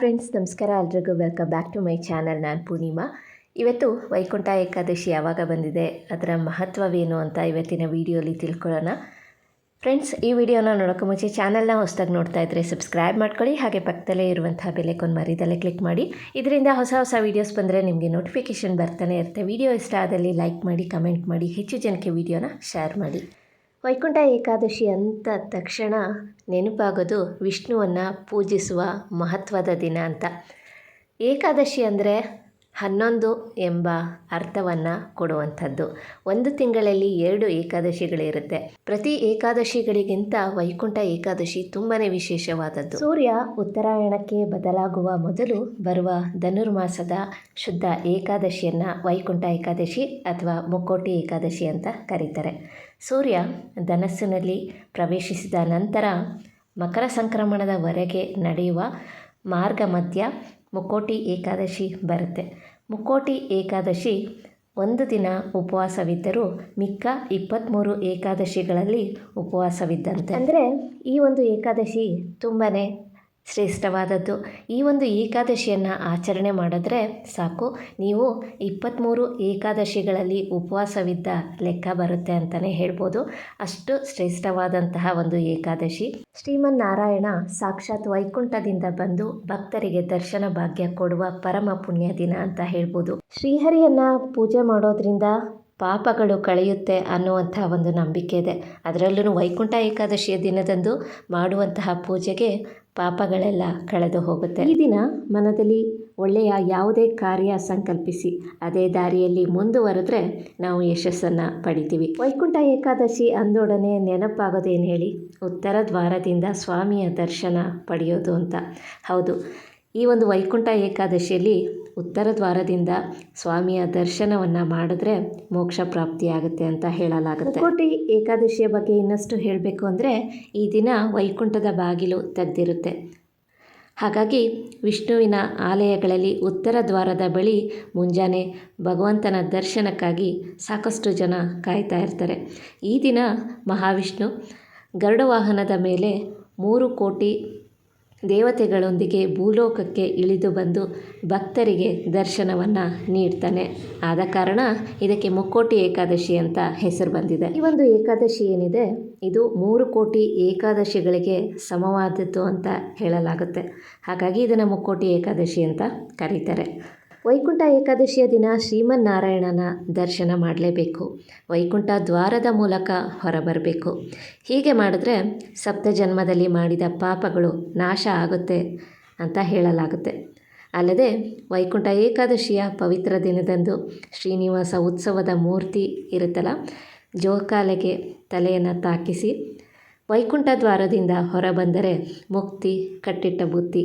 Friends ನಮಸ್ಕಾರ. ಎಲ್ರಿಗೂ welcome back to my channel ನಾನು ಪೂರ್ಣಿಮಾ. ಇವತ್ತು ವೈಕುಂಠ ಏಕಾದಶಿ ಯಾವಾಗ ಬಂದಿದೆ, ಅದರ ಮಹತ್ವವೇನು ಅಂತ ಇವತ್ತಿನ ವಿಡಿಯೋಲಿ ತಿಳ್ಕೊಳ್ಳೋಣ. ಫ್ರೆಂಡ್ಸ್ ಈ ವಿಡಿಯೋನ ನೋಡೋಕೆ ಮುಂಚೆ ಚಾನಲ್ನ ಹೊಸದಾಗಿ ನೋಡ್ತಾ ಇದ್ದರೆ ಸಬ್ಸ್ಕ್ರೈಬ್ ಮಾಡ್ಕೊಳ್ಳಿ, ಹಾಗೆ ಪಕ್ಕದಲ್ಲೇ ಇರುವಂತಹ ಬೆಲೆಕೊನ್ ಮರಿದಲ್ಲೇ ಕ್ಲಿಕ್ ಮಾಡಿ. ಇದರಿಂದ ಹೊಸ ಹೊಸ ವೀಡಿಯೋಸ್ ಬಂದರೆ ನಿಮಗೆ ನೋಟಿಫಿಕೇಷನ್ ಬರ್ತಾನೆ ಇರುತ್ತೆ. ವಿಡಿಯೋ ಇಷ್ಟ ಆದಲ್ಲಿ ಲೈಕ್ ಮಾಡಿ ಕಮೆಂಟ್ ಮಾಡಿ, ಹೆಚ್ಚು ಜನಕ್ಕೆ ವಿಡಿಯೋನ ಶೇರ್ ಮಾಡಿ. ವೈಕುಂಠ ಏಕಾದಶಿ ಅಂತ ತಕ್ಷಣ ನೆನಪಾಗೋದು ವಿಷ್ಣುವನ್ನು ಪೂಜಿಸುವ ಮಹತ್ವದ ದಿನ ಅಂತ. ಏಕಾದಶಿ ಅಂದರೆ ಹನ್ನೊಂದು ಎಂಬ ಅರ್ಥವನ್ನು ಕೊಡುವಂಥದ್ದು. ಒಂದು ತಿಂಗಳಲ್ಲಿ ಎರಡು ಏಕಾದಶಿಗಳಿರುತ್ತೆ ಪ್ರತಿ ಏಕಾದಶಿಗಳಿಗಿಂತ ವೈಕುಂಠ ಏಕಾದಶಿ ತುಂಬಾ ವಿಶೇಷವಾದದ್ದು. ಸೂರ್ಯ ಉತ್ತರಾಯಣಕ್ಕೆ ಬದಲಾಗುವ ಮೊದಲು ಬರುವ ಧನುರ್ಮಾಸದ ಶುದ್ಧ ಏಕಾದಶಿಯನ್ನು ವೈಕುಂಠ ಏಕಾದಶಿ ಅಥವಾ ಮುಕ್ಕೋಟಿ ಏಕಾದಶಿ ಅಂತ ಕರೀತಾರೆ. ಸೂರ್ಯ ಧನಸ್ಸಿನಲ್ಲಿ ಪ್ರವೇಶಿಸಿದ ನಂತರ ಮಕರ ಸಂಕ್ರಮಣದವರೆಗೆ ನಡೆಯುವ ಮಾರ್ಗ ಮಧ್ಯ ಮುಕ್ಕೋಟಿ ಏಕಾದಶಿ ಬರುತ್ತೆ. ಮುಕ್ಕೋಟಿ ಏಕಾದಶಿ ಒಂದು ದಿನ ಉಪವಾಸವಿದ್ದರೂ ಮಿಕ್ಕ ಇಪ್ಪತ್ತ್ಮೂರು ಏಕಾದಶಿಗಳಲ್ಲಿ ಉಪವಾಸವಿದ್ದಂತೆ. ಅಂದರೆ ಈ ಒಂದು ಏಕಾದಶಿ ತುಂಬಾ ಶ್ರೇಷ್ಠವಾದದ್ದು. ಈ ಒಂದು ಏಕಾದಶಿಯನ್ನು ಆಚರಣೆ ಮಾಡಿದ್ರೆ ಸಾಕು. ನೀವು ಇಪ್ಪತ್ತ್ಮೂರು ಏಕಾದಶಿಗಳಲ್ಲಿ ಉಪವಾಸವಿದ್ದ ಲೆಕ್ಕ ಬರುತ್ತೆ ಅಂತಲೇ ಹೇಳ್ಬೋದು. ಅಷ್ಟು ಶ್ರೇಷ್ಠವಾದಂತಹ ಒಂದು ಏಕಾದಶಿ. ಶ್ರೀಮನ್ನಾರಾಯಣ ಸಾಕ್ಷಾತ್ ವೈಕುಂಠದಿಂದ ಬಂದು ಭಕ್ತರಿಗೆ ದರ್ಶನ ಭಾಗ್ಯ ಕೊಡುವ ಪರಮ ಪುಣ್ಯ ದಿನ ಅಂತ ಹೇಳ್ಬೋದು. ಶ್ರೀಹರಿಯನ್ನು ಪೂಜೆ ಮಾಡೋದ್ರಿಂದ ಪಾಪಗಳು ಕಳೆಯುತ್ತೆ ಅನ್ನುವಂಥ ಒಂದು ನಂಬಿಕೆ ಇದೆ. ಅದರಲ್ಲೂ ವೈಕುಂಠ ಏಕಾದಶಿಯ ದಿನದಂದು ಮಾಡುವಂತಹ ಪೂಜೆಗೆ ಪಾಪಗಳೆಲ್ಲ ಕಳೆದು ಹೋಗುತ್ತೆ. ಈ ದಿನ ಮನದಲ್ಲಿ ಒಳ್ಳೆಯ ಯಾವುದೇ ಕಾರ್ಯ ಸಂಕಲ್ಪಿಸಿ, ಅದೇ ದಾರಿಯಲ್ಲಿ ಮುಂದುವರೆದ್ರೆ ನಾವು ಯಶಸ್ಸನ್ನು ಪಡಿತೀವಿ. ವೈಕುಂಠ ಏಕಾದಶಿ ಅಂದೊಡನೆ ನೆನಪಾಗೋದೇನು ಹೇಳಿ? ಉತ್ತರ ದ್ವಾರದಿಂದ ಸ್ವಾಮಿಯ ದರ್ಶನ ಪಡೆಯೋದು ಅಂತ. ಹೌದು, ಈ ಒಂದು ವೈಕುಂಠ ಏಕಾದಶಿಯಲ್ಲಿ ಉತ್ತರ ದ್ವಾರದಿಂದ ಸ್ವಾಮಿಯ ದರ್ಶನವನ್ನು ಮಾಡಿದ್ರೆ ಮೋಕ್ಷ ಪ್ರಾಪ್ತಿಯಾಗುತ್ತೆ ಅಂತ ಹೇಳಲಾಗುತ್ತೆ. ಕೋಟಿ ಏಕಾದಶಿಯ ಬಗ್ಗೆ ಇನ್ನಷ್ಟು ಹೇಳಬೇಕು ಅಂದರೆ ಈ ದಿನ ವೈಕುಂಠದ ಬಾಗಿಲು ತೆಗೆದಿರುತ್ತೆ. ಹಾಗಾಗಿ ವಿಷ್ಣುವಿನ ಆಲಯಗಳಲ್ಲಿ ಉತ್ತರ ದ್ವಾರದ ಬಳಿ ಮುಂಜಾನೆ ಭಗವಂತನ ದರ್ಶನಕ್ಕಾಗಿ ಸಾಕಷ್ಟು ಜನ ಕಾಯ್ತಾ ಇರ್ತಾರೆ. ಈ ದಿನ ಮಹಾವಿಷ್ಣು ಗರುಡ ವಾಹನದ ಮೇಲೆ ಮೂರು ಕೋಟಿ ದೇವತೆಗಳೊಂದಿಗೆ ಭೂಲೋಕಕ್ಕೆ ಇಳಿದು ಬಂದು ಭಕ್ತರಿಗೆ ದರ್ಶನವನ್ನು ನೀಡ್ತಾನೆ. ಆದ ಕಾರಣ ಇದಕ್ಕೆ ಮುಕ್ಕೋಟಿ ಏಕಾದಶಿ ಅಂತ ಹೆಸರು ಬಂದಿದೆ. ಈ ಒಂದು ಏಕಾದಶಿ ಏನಿದೆ, ಇದು ಮೂರು ಕೋಟಿ ಏಕಾದಶಿಗಳಿಗೆ ಸಮವಾದದ್ದು ಅಂತ ಹೇಳಲಾಗುತ್ತೆ. ಹಾಗಾಗಿ ಇದನ್ನು ಮುಕ್ಕೋಟಿ ಏಕಾದಶಿ ಅಂತ ಕರೀತಾರೆ. ವೈಕುಂಠ ಏಕಾದಶಿಯ ದಿನ ಶ್ರೀಮನ್ನಾರಾಯಣನ ದರ್ಶನ ಮಾಡಲೇಬೇಕು. ವೈಕುಂಠ ದ್ವಾರದ ಮೂಲಕ ಹೊರಬರಬೇಕು. ಹೀಗೆ ಮಾಡಿದ್ರೆ ಸಪ್ತ ಜನ್ಮದಲ್ಲಿ ಮಾಡಿದ ಪಾಪಗಳು ನಾಶ ಆಗುತ್ತೆ ಅಂತ ಹೇಳಲಾಗುತ್ತೆ. ಅಲ್ಲದೆ ವೈಕುಂಠ ಏಕಾದಶಿಯ ಪವಿತ್ರ ದಿನದಂದು ಶ್ರೀನಿವಾಸ ಉತ್ಸವದ ಮೂರ್ತಿ ಇರುತ್ತಲ್ಲ, ಜೋಕಾಲೆಗೆ ತಲೆಯನ್ನು ತಾಕಿಸಿ ವೈಕುಂಠ ದ್ವಾರದಿಂದ ಹೊರಬಂದರೆ ಮುಕ್ತಿ, ಕಟ್ಟಿಟ್ಟ ಬುದ್ಧಿ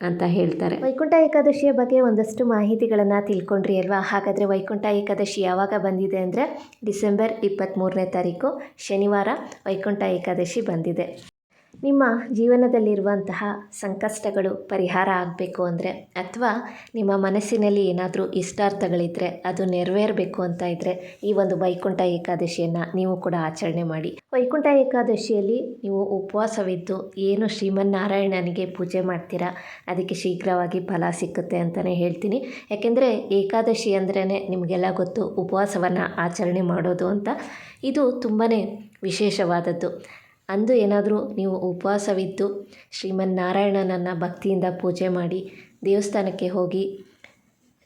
ಅಂತ ಹೇಳ್ತಾರೆ. ವೈಕುಂಠ ಏಕಾದಶಿಯ ಬಗ್ಗೆ ಒಂದಷ್ಟು ಮಾಹಿತಿಗಳನ್ನು ತಿಳ್ಕೊಂಡ್ರಿ ಅಲ್ವಾ? ಹಾಗಾದರೆ ವೈಕುಂಠ ಏಕಾದಶಿ ಯಾವಾಗ ಬಂದಿದೆ ಅಂದರೆ ಡಿಸೆಂಬರ್ ಇಪ್ಪತ್ತ್ಮೂರನೇ ತಾರೀಕು ಶನಿವಾರ ವೈಕುಂಠ ಏಕಾದಶಿ ಬಂದಿದೆ. ನಿಮ್ಮ ಜೀವನದಲ್ಲಿರುವಂತಹ ಸಂಕಷ್ಟಗಳು ಪರಿಹಾರ ಆಗಬೇಕು ಅಂದರೆ ಅಥವಾ ನಿಮ್ಮ ಮನಸ್ಸಿನಲ್ಲಿ ಏನಾದರೂ ಇಷ್ಟಾರ್ಥಗಳಿದ್ದರೆ ಅದು ನೆರವೇರಬೇಕು ಅಂತ ಇದ್ದರೆ ಈ ಒಂದು ವೈಕುಂಠ ಏಕಾದಶಿಯನ್ನು ನೀವು ಕೂಡ ಆಚರಣೆ ಮಾಡಿ. ವೈಕುಂಠ ಏಕಾದಶಿಯಲ್ಲಿ ನೀವು ಉಪವಾಸವಿದ್ದು ಏನು ಶ್ರೀಮನ್ನಾರಾಯಣನಿಗೆ ಪೂಜೆ ಮಾಡ್ತೀರಾ, ಅದಕ್ಕೆ ಶೀಘ್ರವಾಗಿ ಫಲ ಸಿಕ್ಕುತ್ತೆ ಅಂತಲೇ ಹೇಳ್ತೀನಿ. ಯಾಕೆಂದರೆ ಏಕಾದಶಿ ಅಂದ್ರೇ ನಿಮಗೆಲ್ಲ ಗೊತ್ತು ಉಪವಾಸವನ್ನು ಆಚರಣೆ ಮಾಡೋದು ಅಂತ. ಇದು ತುಂಬಾ ವಿಶೇಷವಾದದ್ದು. ಅಂದು ಏನಾದರೂ ನೀವು ಉಪವಾಸವಿದ್ದು ಶ್ರೀಮನ್ನಾರಾಯಣನನ್ನು ಭಕ್ತಿಯಿಂದ ಪೂಜೆ ಮಾಡಿ ದೇವಸ್ಥಾನಕ್ಕೆ ಹೋಗಿ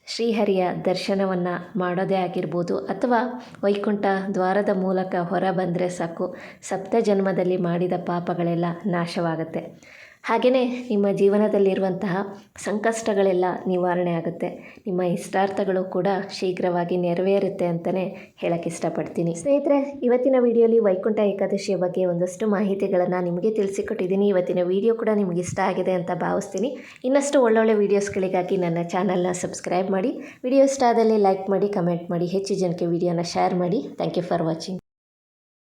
ಶ್ರೀಹರಿಯ ದರ್ಶನವನ್ನು ಮಾಡೋದೇ ಆಗಿರ್ಬೋದು ಅಥವಾ ವೈಕುಂಠ ದ್ವಾರದ ಮೂಲಕ ಹೊರ ಬಂದರೆ ಸಾಕು. ಸಪ್ತ ಜನ್ಮದಲ್ಲಿ ಮಾಡಿದ ಪಾಪಗಳೆಲ್ಲ ನಾಶವಾಗುತ್ತೆ. ಹಾಗೆಯೇ ನಿಮ್ಮ ಜೀವನದಲ್ಲಿರುವಂತಹ ಸಂಕಷ್ಟಗಳೆಲ್ಲ ನಿವಾರಣೆ ಆಗುತ್ತೆ. ನಿಮ್ಮ ಇಷ್ಟಾರ್ಥಗಳು ಕೂಡ ಶೀಘ್ರವಾಗಿ ನೆರವೇರುತ್ತೆ ಅಂತಲೇ ಹೇಳಕ್ಕೆ ಇಷ್ಟಪಡ್ತೀನಿ. ಸ್ನೇಹಿತರೆ, ಇವತ್ತಿನ ವಿಡಿಯೋಲಿ ವೈಕುಂಠ ಏಕಾದಶಿಯ ಬಗ್ಗೆ ಒಂದಷ್ಟು ಮಾಹಿತಿಗಳನ್ನು ನಿಮಗೆ ತಿಳಿಸಿಕೊಟ್ಟಿದ್ದೀನಿ. ಇವತ್ತಿನ ವಿಡಿಯೋ ಕೂಡ ನಿಮಗೆ ಇಷ್ಟ ಆಗಿದೆ ಅಂತ ಭಾವಿಸ್ತೀನಿ. ಇನ್ನಷ್ಟು ಒಳ್ಳೊಳ್ಳೆ ವೀಡಿಯೋಸ್ಗಳಿಗಾಗಿ ನನ್ನ ಚಾನಲ್ನ ಸಬ್ಸ್ಕ್ರೈಬ್ ಮಾಡಿ. ವಿಡಿಯೋ ಇಷ್ಟ ಆದಲ್ಲಿ ಲೈಕ್ ಮಾಡಿ, ಕಮೆಂಟ್ ಮಾಡಿ, ಹೆಚ್ಚು ಜನಕ್ಕೆ ವಿಡಿಯೋನ ಶೇರ್ ಮಾಡಿ. Thank you for watching.